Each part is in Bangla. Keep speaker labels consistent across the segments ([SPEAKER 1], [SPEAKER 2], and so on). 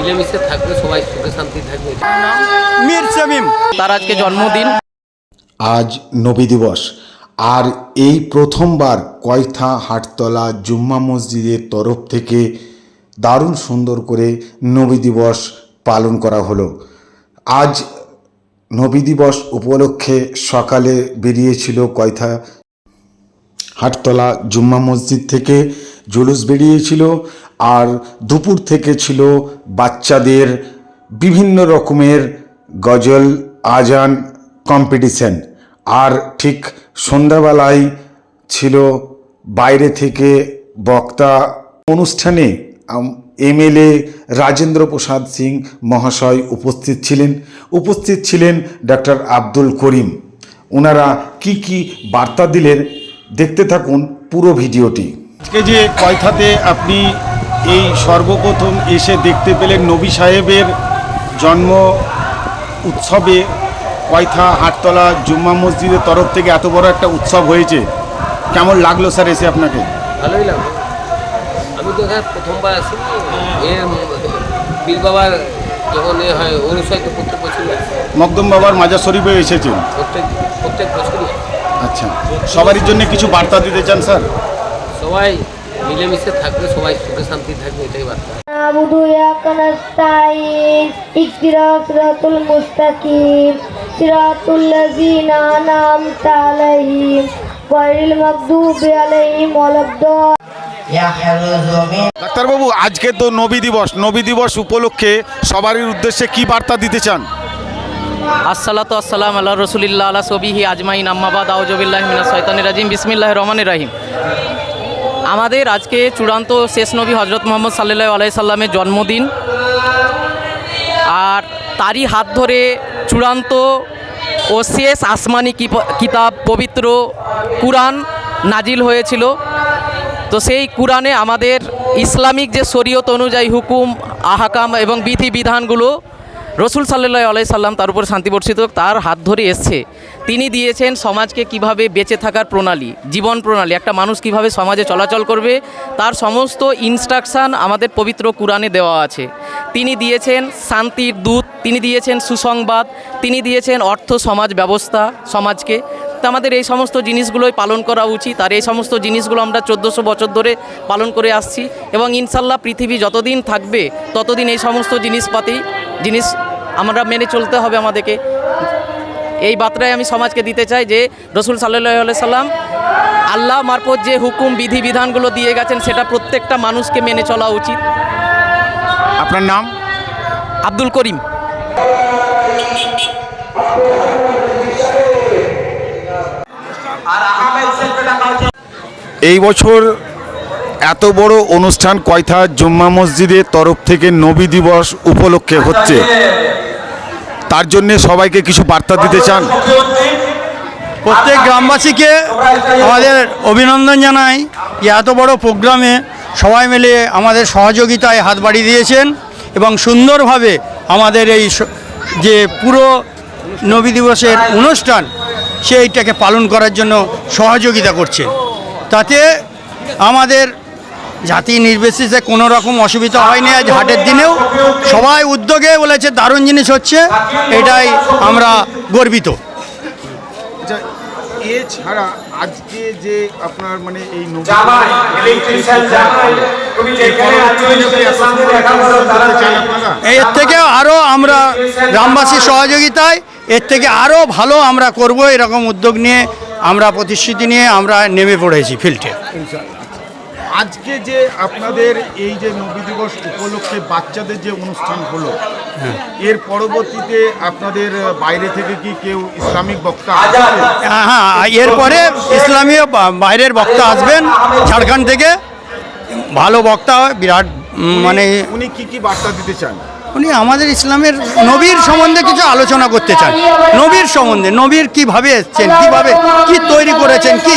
[SPEAKER 1] মিলেমিশে থাকবে সবাই সুখে শান্তি থাকবে।
[SPEAKER 2] মীর শামীম
[SPEAKER 3] তার আজকে জন্মদিন।
[SPEAKER 4] আজ নবী দিবস। আর এই প্রথমবার কয়থা হাটতলা জুম্মা মসজিদের তরফ থেকে দারুণ সুন্দর করে নবী দিবস পালন করা হলো। আজ নবী দিবস উপলক্ষে সকালে বেরিয়েছিল কয়থা হাটতলা জুম্মা মসজিদ থেকে জুলুস বেরিয়েছিল আর দুপুর থেকে ছিল বাচ্চাদের বিভিন্ন রকমের গজল, আজান কম্পিটিশন আর ঠিক সন্ধ্যাবেলায় ছিল বাইরে থেকে বক্তা অনুষ্ঠানে এমএলএ রাজেন্দ্র প্রসাদ সিং মহাশয় উপস্থিত ছিলেন। উপস্থিত ছিলেন ডক্টর আব্দুল করিম। ওনারা কি কি বার্তা দিলেন দেখতে থাকুন পুরো ভিডিওটি।
[SPEAKER 2] আজকে যে কয়থাতে আপনি এই সর্বপ্রথম এসে দেখতে পেলেন নবী সাহেবের জন্ম উৎসবে কয়থা হাটতলা জুম্মা মসজিদের তরফ থেকে এত বড় একটা উৎসব হয়েছে। কেমন লাগল স্যার এসে আপনাকে?
[SPEAKER 1] ভালোই লাগল। আমি তো এখানে প্রথমবার আসি। বীর বাবার যখন এ হয় অনুসয় তো প্রত্যেক বছরই আসে।
[SPEAKER 2] মকদম বাবার মাজার শরীফে এসেছেন?
[SPEAKER 1] প্রত্যেক প্রত্যেক বছরই
[SPEAKER 2] আচ্ছা। সবারই জন্য কিছু বার্তা দিতে চান স্যার?
[SPEAKER 1] সবাই মিলেমিশে থাকবে সবাই সুখে শান্তি থাকবে এটাই বার্তা।
[SPEAKER 2] ডাক্তারবাবু আজকে তো নবী দিবস। নবী দিবস উপলক্ষে সবারই উদ্দেশ্যে কি বার্তা দিতে চান?
[SPEAKER 3] আসসালাতু আসসালাম আল্লাহ রসুলিল্লা আলা সবিহি আজমাইন আম্মাবাদ আউজবিল্লাহ মিনা শৈতানি রাজিম। বিসমিল্লাহ রহমান রাহিম। আমাদের আজকে চূড়ান্ত শেষ নবী হজরত মোহাম্মদ সাল্লাহ আলাই সাল্লামের জন্মদিন। আর তারই হাত ধরে চূড়ান্ত ও শেষ আসমানি কিতাব পবিত্র কুরআন নাজিল হয়েছিল। তো সেই কুরআনে আমাদের ইসলামিক যে শরীয়ত অনুযায়ী হুকুম, আহাকাম এবং বিধি বিধানগুলো রসুল সাল্লাহ আলাই সাল্লাম তার উপর শান্তি বর্ষিত তার হাত ধরে এসছে। তিনি দিয়েছেন সমাজকে কীভাবে বেঁচে থাকার প্রণালী, জীবন প্রণালী। একটা মানুষ কীভাবে সমাজে চলাচল করবে, তার সমস্ত ইনস্ট্রাকশান আমাদের পবিত্র কুরআনে দেওয়া আছে। তিনি দিয়েছেন শান্তির দূত, তিনি দিয়েছেন সুসংবাদ, তিনি দিয়েছেন অর্থ সমাজ ব্যবস্থা সমাজকে। তো আমাদের এই সমস্ত জিনিসগুলোই পালন করা উচিত, আর এই সমস্ত জিনিসগুলো আমরা চোদ্দোশো বছর ধরে পালন করে আসছি। এবং ইনশাল্লাহ পৃথিবী যতদিন থাকবে, ততদিন এই সমস্ত জিনিসপাতি, জিনিস আমরা মেনে চলতে হবে আমাদেরকে। এই বার্তায় আমি সমাজকে দিতে চাই যে রসুল সাল্লাহ সাল্লাম আল্লাহ মারফত যে হুকুম বিধি বিধানগুলো দিয়ে গেছেন সেটা প্রত্যেকটা মানুষকে মেনে চলা উচিত।
[SPEAKER 2] আপনার নাম?
[SPEAKER 3] আব্দুল করিম।
[SPEAKER 2] এই বছর এত বড় অনুষ্ঠান কয়থা জুম্মা মসজিদের তরফ থেকে নবী দিবস উপলক্ষে হচ্ছে? তার জন্য সবাইকে কিছু বার্তা দিতে চান।
[SPEAKER 5] প্রত্যেক গ্রামবাসীকে আমাদের অভিনন্দন জানাই। যে এত বড় প্রোগ্রামে সবাই মিলে আমাদের সহযোগিতায় হাত বাড়িয়ে দিয়েছেন এবং সুন্দরভাবে আমাদের এই যে পুরো নবী দিবসের অনুষ্ঠান, সেইটাকে পালন করার জন্য সহযোগিতা করছে। তাতে আমাদের জাতি নির্বিশেষে কোনো রকম অসুবিধা হয়নি আজ হাটের দিনেও। সবাই উদ্যোগে বলেছে দারুণ জিনিস হচ্ছে এটাই আমরা গর্বিত।
[SPEAKER 2] আচ্ছা এছাড়া আজকে যে আপনার মানে এই
[SPEAKER 5] এর থেকে আরও আমরা গ্রামবাসীর সহযোগিতায় এর থেকে আরও ভালো আমরা করব এরকম উদ্যোগ নিয়ে আমরা প্রতিশ্রুতি নিয়ে আমরা নেমে পড়েছি ফিল্ডে।
[SPEAKER 2] আজকে যে আপনাদের এই যে নবী দিবস উপলক্ষে বাচ্চাদের যে অনুষ্ঠান হলো এর পরবর্তীতে আপনাদের বাইরে থেকে কি কেউ ইসলামিক বক্তা আসছে?
[SPEAKER 5] হ্যাঁ এরপরে ইসলামীয় বাইরের বক্তা আসবেন ঝাড়খণ্ড থেকে ভালো বক্তা হয় বিরাট মানে
[SPEAKER 2] উনি কি কি বার্তা দিতে চান?
[SPEAKER 5] উনি আমাদের ইসলামের নবীর সম্বন্ধে কিছু আলোচনা করতে চান। নবীর সম্বন্ধে নবীর কীভাবে এসছেন কীভাবে কি তৈরি করেছেন কি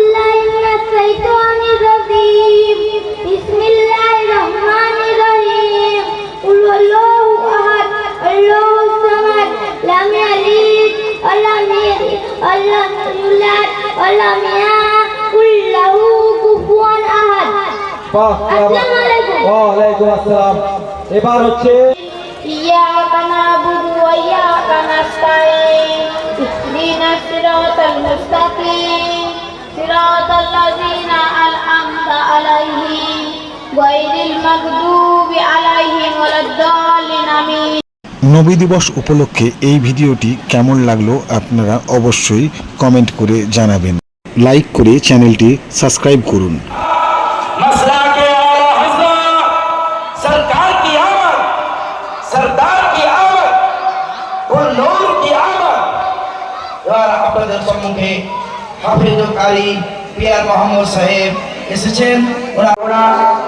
[SPEAKER 6] আহাদ আল্লাহুস সামাদ লাম ইয়ালিদ ওয়া লাম ইউলাদ ওয়া লাম ইউলাদ ওয়া লাম ইয়াকুল লাহু কুফুয়ান আহাদ আসসালামু আলাইকুম
[SPEAKER 7] ওয়ালাইকুম আসসালাম এবার হচ্ছে
[SPEAKER 6] إياك نعبد وإياك نستعين اهدنا الصراط المستقيم صراط الذين أنعمت عليهم غير المغضوب عليهم ولا الضالين آمين.
[SPEAKER 4] নবী দিবস উপলক্ষে এই ভিডিওটি কেমন লাগল আপনারা অবশ্যই কমেন্ট করে জানাবেন। লাইক করে চ্যানেলটি সাবস্ক্রাইব করুন।
[SPEAKER 8] হাফিজুল কারি, পিয়ার মোহাম্মদ সাহেব এসেছেন। ওরা ওরা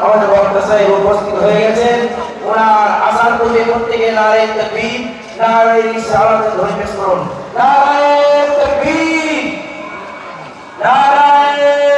[SPEAKER 8] আমাদের বক্তা সাহেব উপস্থিত হয়ে গেছেন। ওনার আসার পূর্বে প্রত্যেকে নারায়ণ তকবীর, নারায়ণ সালাত ধরে পেশ করুন। নারায়ণ তকবীর, নারায়ণ